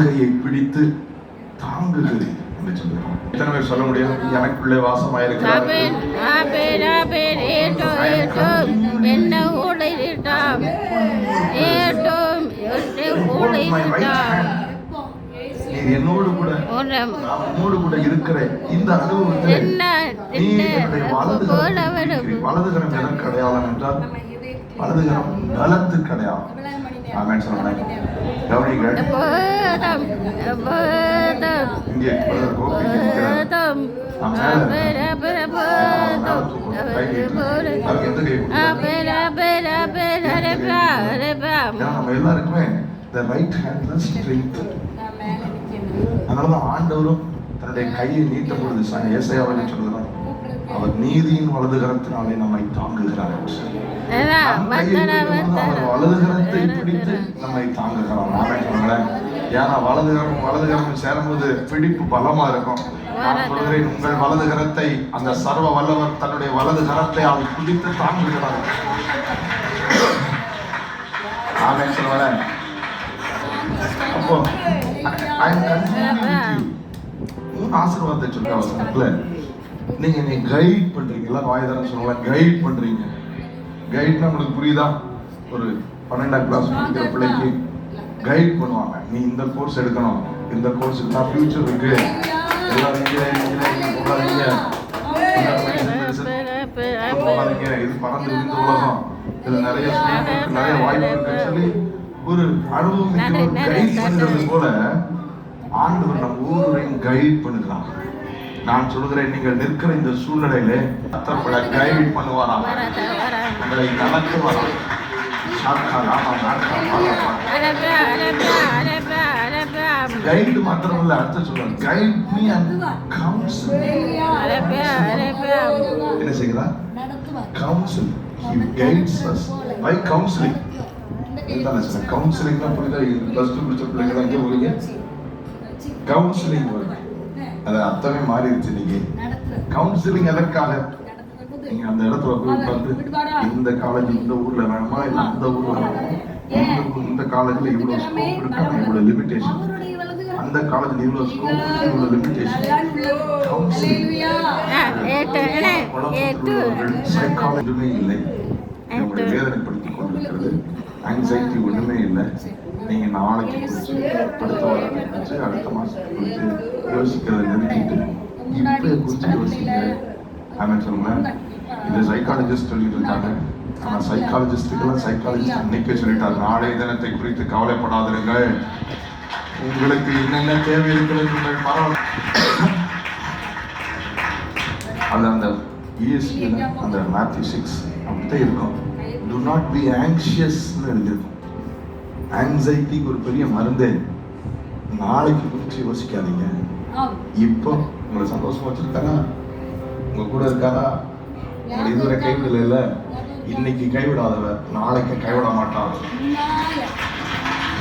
கையை பிடித்து சொல்லுகிறோம் எத்தனை பேர் சொல்ல முடியும்? எனக்குள்ளே வாசமாயிருக்கிறார். என்ன நீர் என்னோடு கூட உன்னோடு இருக்கிற இந்த அனுபவத்தில் என்ன நீ என்ன என்னுடைய வலது போல கரம் வரும் வலது கரம் எதற்கு அடையாளம் என்றால் வலது கரம் பலத்துக்கு அடையாளம். ஆமென் சொல்லுங்க கவனிங்கள் இங்கே நம்ம எல்லாருக்குமே இந்த ரைட் ஹேண்ட்ல ஸ்ட்ரென்த் அதனாலதான் ஆண்டவரும் தன்னுடைய கையை நீட்டும் பொழுது ச- ஏசாயாவில் சொல்லுகிறார் அவர் நீதியின் வலது கரத்தினாலே நம்மை தாங்குகிறார் நம் கையை பிடிக்கும் போது அவர் வலது கரத்தை பிடித்து நம்மை தாங்குகிறார். சொல்றேன் ஏன்னா வலது கரம் வலது கரம் சேரும்போது பிடிப்பு பலமா இருக்கும். நான் சொல்கிறேன் உங்கள் வலது கரத்தை அந்த சர்வ வல்லவர் தன்னுடைய வலது கரத்தை அவர் பிடித்து தாங்குகிறார். ஆமே சொல்றேன் அப்போ ஆசீர்வாதத்தை சொல்ல வசனத்துல நீங்க நீ கைட் பண்றீங்களா? வாய்தாரம் சொல்லுவாங்க கைட் பண்றீங்க. கைட்னா நம்மளுக்கு புரியுதா? ஒரு பன்னெண்டாம் கிளாஸ் படிக்கிற பிள்ளைக்கு கைட் பண்ணுவாங்க. நீ இந்த கோர்ஸ் எடுக்கணும். இந்த கோர்ஸ் இருந்தா ஃபியூச்சர் இருக்கு. எல்லாரும் இன்ஜினியரிங் போகாதீங்க போகாதீங்க இது பறந்து இருந்த உலகம். இதுல நிறைய நிறைய வாய்ப்பு இருக்குன்னு சொல்லி ஒரு அனுபவம் கைட் பண்ணுறது போல ஆண்டவர் நம்ம ஒவ்வொருவரையும் கைட் பண்ணுறாங்க நான் சொல்கிறேன் நீங்கள் நிற்கிற இந்த சூழ்நிலையிலே கத்தர்களை கைட் பண்ணுவாராம். வரத வர உங்களை நடத்துவாராம். சாக்கா ராமா நாக்கா மாலா கைடு மாத்திரமல்ல அர்த்தம் சொல்றாங்க கைட் மீ அண்ட் கவுன்சில் என்ன செய்கிறார்? Council he guides us. By counseling? இதுதான் சார். கவுன்சிலிங்னா புரியுதா? ப்ளஸ் டூ முடிச்ச பிள்ளைங்க தான் இங்கே போறீங்க கவுன்சிலிங் அது அர்த்தமே மாறிடுச்சு இன்னைக்கு. கவுன்சிலிங் எதற்காக? நீங்க அந்த இடத்துல போய் உட்கார்ந்து இந்த காலேஜ் இந்த ஊர்ல வேணுமா இல்ல அந்த ஊர்ல வேணுமா இந்த காலேஜ்ல இவ்வளவு ஸ்கோப் இருக்கு? ஆனா இவ்வளவு லிமிடேஷன் அந்த காலேஜ்ல இவ்வளவு ஸ்கோப் இருக்கு? இவ்வளவு லிமிடேஷன் சைக்காலஜியுமே இல்லை. வேதனைப்படுத்திக் கொண்டிருக்கிறது. ஆங்ஸைட்டி ஒண்ணுமே இல்லை. நீங்கள் நாளைக்கு குறிச்சு அடுத்த வாரம் குறிச்சு அடுத்த மாதத்துக்கு குறிச்சு யோசிக்கிறத நிறுத்திட்டு இப்போ குறிச்சு யோசிங்க. ஆமாம் சொல்லுங்க இது சைக்காலஜிஸ்ட் சொல்லிட்டு இருக்காங்க. ஆனால் சைக்காலஜிஸ்டுக்கெல்லாம் சைக்காலஜிஸ்ட் அன்னைக்கே சொல்லிட்டார். நாளைய தினத்தை குறித்து கவலைப்படாதிருங்கள். உங்களுக்கு என்னென்ன தேவை இருக்கிறது பரவாயில்ல. அது அந்த இஎஸ்பியில் அந்த மேத்யூ சிக்ஸ் அப்படித்தான் இருக்கும். டு நாட் பி ஆங்ஷியஸ்ன்னு எழுதியிருக்கும். ஆங்ஸைட்டிக்கு ஒரு பெரிய மருந்தே. நாளைக்கு குறித்து யோசிக்காதீங்க. இப்போ உங்களை சந்தோஷமா வச்சிருக்காரா? உங்க கூட இருக்காரா? உங்களை இதுவரை கைவிடல இல்ல. இன்னைக்கு கைவிடாதவர் நாளைக்கு கைவிட மாட்டார்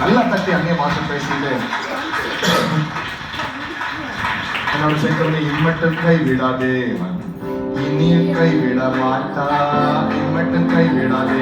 நல்லா தட்டி அங்கே பாஷை பேசிட்டு. என்னோட சேர்க்கவனை இம்மட்டும் கை விடாதே இனிய கை விட மாட்டா இம்மட்டும் கை விடாதே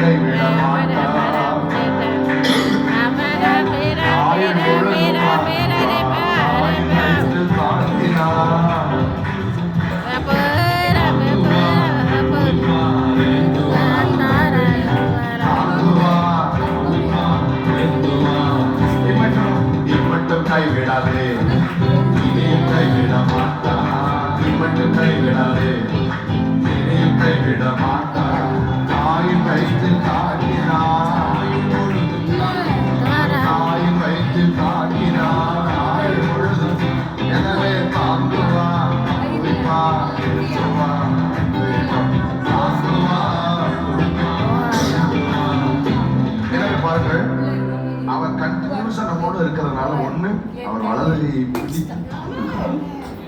கை விட மாட்டா இம்மட்டும் கை விடாதே இனியும் கை விட மாட்டா தாயும் வைத்து காட்டினார் தாயும் வைத்து தாங்கினார் ஆயுள் முழுதும் எனவே தாங்குவார் குடிப்பார் பாருங்கள் அவர் கண்டினியூஸா நம்மோடு இருக்கிறதுனால ஒண்ணு அவர் வலதையை